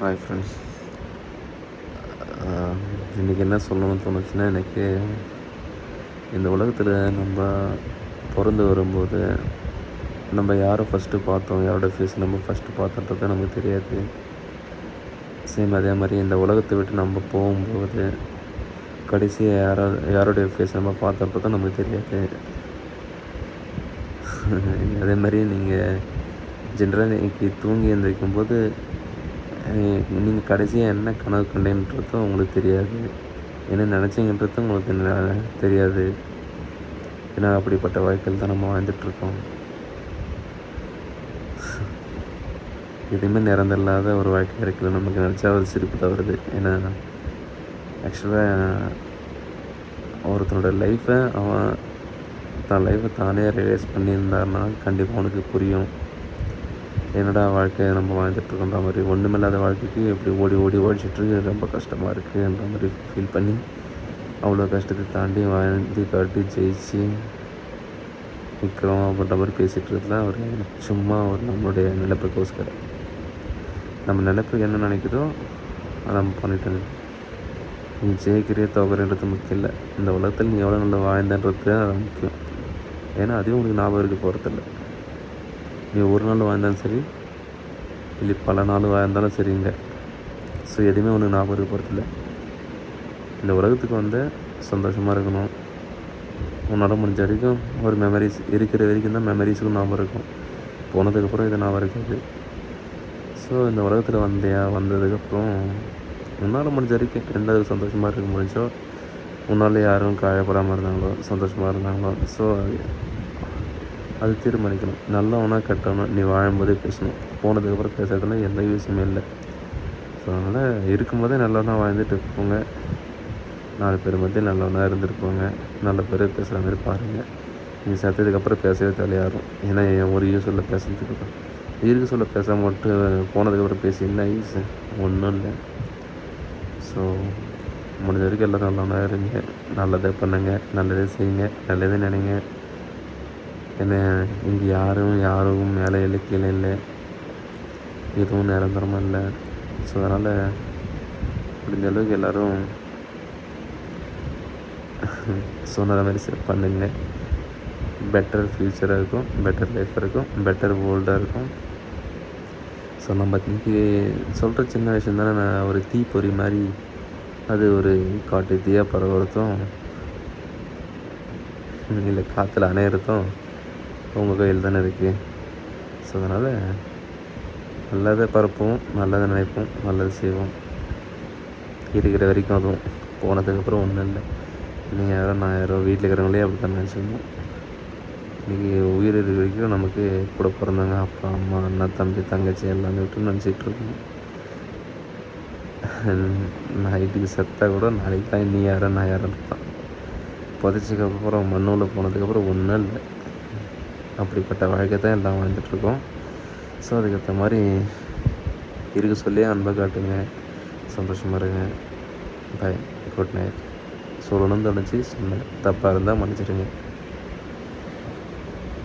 Hi friends இன்றைக்கி என்ன சொல்லணும்னு தோணுச்சுன்னா எனக்கு இந்த உலகத்தில் நம்ம பிறந்து வரும்போது நம்ம யாரை ஃபஸ்ட்டு பார்த்தோம் யாரோட ஃபேஸ் நம்ம ஃபஸ்ட்டு பார்த்தோன்றது நமக்கு தெரியாது. சேம் அதே மாதிரி இந்த உலகத்தை விட்டு நம்ம போகும்போது கடைசியாக யாரோ யாருடைய ஃபேஸ் நம்ம பார்த்தோன்றது நமக்கு தெரியாது. அதே மாதிரி நீங்கள் ஜென்ரலாக இன்னைக்கு தூங்கி எழுந்திரிக்கும் போது நீங்கள் கடைசியாக என்ன கனவு கண்டேன்றதும் உங்களுக்கு தெரியாது. என்ன நினச்சிங்கன்றதும் உங்களுக்கு தெரியாது. ஏன்னா அப்படிப்பட்ட வாழ்க்கையில் தான் நம்ம வாழ்ந்துட்டுருக்கோம் எதுவுமே நிரந்தரமில்லாத ஒரு வாழ்க்கை இருக்குல்ல நமக்கு நினச்சா ஒரு சிரிப்பு தான் வருது. ஏன்னா ஆக்சுவலாக ஒருத்தனோட லைஃப்பை அவன் தன் லைஃப்பை தானே ரியலைஸ் பண்ணியிருந்தாருன்னா கண்டிப்பாக அவனுக்கு புரியும். என்னடா வாழ்க்கையை நம்ம வாழ்ந்துட்டுருக்கோன்ற மாதிரி ஒன்றுமில்லாத வாழ்க்கைக்கு இப்படி ஓடி ஓடி ஓடிச்சிட்டு ரொம்ப கஷ்டமாக இருக்குன்ற மாதிரி ஃபீல் பண்ணி அவ்வளோ கஷ்டத்தை தாண்டி வாழ்ந்து காட்டி ஜெயிச்சு நிற்கிறோம் அப்படின்ற மாதிரி பேசிகிட்டு இருக்கலாம் ஒரு சும்மா ஒரு நம்மளுடைய நினைப்புக்கோஸ்கரம் நம்ம நிலப்புக்கு என்ன நினைக்குதோ அதை நம்ம பண்ணிட்டு நீ ஜெயிக்கிறிய தோக்குறன்றது முக்கியம் இல்லை. இந்த உலகத்தில் நீ எவ்வளோ நல்லா வாழ்ந்தன்றது தான் அது முக்கியம். ஏன்னா அதுவும் உங்களுக்கு ஞாபகம் இருக்க போகிறதில்ல நீ ஒரு நாள் வாழ்ந்தாலும் சரி இல்லை பல நாள் வாழ்ந்தாலும் சரிங்க ஸோ எதுவுமே உனக்கு ஞாபகம் இருக்க போகிறதில்ல இந்த உலகத்துக்கு வந்து சந்தோஷமாக இருக்கணும். உன்னால் முடிஞ்ச வரைக்கும் ஒரு மெமரிஸ் இருக்கிற வரைக்கும் தான் மெமரிஸுக்கும் ஞாபகம் இருக்கும். போனதுக்கப்புறம் இது ஞாபகம் இருக்காது. ஸோ இந்த உலகத்தில் வந்தியா வந்ததுக்கப்புறம் உன்னால் முடிஞ்ச வரைக்கும் எந்த அளவுக்கு சந்தோஷமாக இருக்க முடிஞ்சோ உன்னால் யாரும் காயப்படாமல் இருந்தாங்களோ சந்தோஷமாக இருந்தாங்களோ ஸோ அது தீர்மானிக்கணும். நல்லவனா கெட்டவனா நீ வாழும்போதே பேசணும். போனதுக்கப்புறம் பேசுறதுல எந்த யூஸுமே இல்லை. ஸோ அதனால் இருக்கும்போதே நல்லவனாக வாழ்ந்துட்டு போங்க. நாலு பேர் மத்தியும் நல்லவனாக இருந்துருப்போங்க நல்ல பேர் பேசுகிற மாதிரி பாருங்கள் நீங்கள் சேர்த்ததுக்கப்புறம் பேசவே தலையாரும் ஏன்னா என் ஒரு யூஸ் இல்லை பேசுறதுக்கு இருக்க சொல்ல பேச மட்டும் போனதுக்கப்புறம் பேசி என்ன யூஸ் ஒன்றும் இல்லை. ஸோ முடிஞ்ச வரைக்கும் எல்லாம் நல்லவனாக இருங்க. நல்லதே பண்ணுங்கள் நல்லதே செய்யுங்க. நல்லதே நினைங்க. என்ன இங்கே யாரும் யாரும் மேலே இல்லை கீழே இல்லை. எதுவும் நிரந்தரமாக இல்லை. ஸோ அதனால் முடிஞ்ச அளவுக்கு எல்லோரும் சொன்னதை மாதிரி செட் பண்ணுங்க. பெட்டர் ஃப்யூச்சராக இருக்கும் பெட்டர் லைஃப் இருக்கும் பெட்டர் வேர்ல்டாக இருக்கும். ஸோ நம்ம இன்றைக்கி சொல்கிற சின்ன விஷயம் தானே நான் ஒரு தீப்பொறி மாதிரி அது ஒரு காட்டு தீயாக பரவுறதும் இல்லை காற்றுல அணையிறதும் உங்கள் கையில் தானே இருக்குது ஸோ அதனால் நல்லதை பரப்புவோம் நல்லதை நினைப்போம் நல்லது செய்வோம். இருக்கிற வரைக்கும் அதுவும். போனதுக்கப்புறம் ஒன்றும் இல்லை. நீங்கள் யாரோ நான் யாரோ வீட்டில் இருக்கிறவங்களே அப்படி தான் நினச்சிக்கணும் இன்றைக்கி உயிர் இருக்கிற வரைக்கும் நமக்கு கூட பிறந்தவங்க அப்பா அம்மா அண்ணன் தம்பி தங்கச்சி எல்லாமே விட்டு நினச்சிட்டு இருக்கணும் நைட்டுக்கு செத்தா கூட நாளைக்கு தான் நீ யாரோ நான் யாரோன்னு தான். புதைச்சதுக்கப்புறம் மண்ணுள்ள போனதுக்கப்புறம் ஒன்றும் இல்லை. அப்படிப்பட்ட வாழ்க்கை தான் எல்லாம் வாழ்ந்துட்டுருக்கோம். ஸோ அதுக்கேற்ற மாதிரி இருக்க சொல்லி அன்பை காட்டுங்க. சந்தோஷமாக இருங்க. பாய் குட் நைட் சொல்லணும்னு தொடச்சி சொன்னேன் தப்பாக இருந்தால் மன்னிச்சிடுங்க.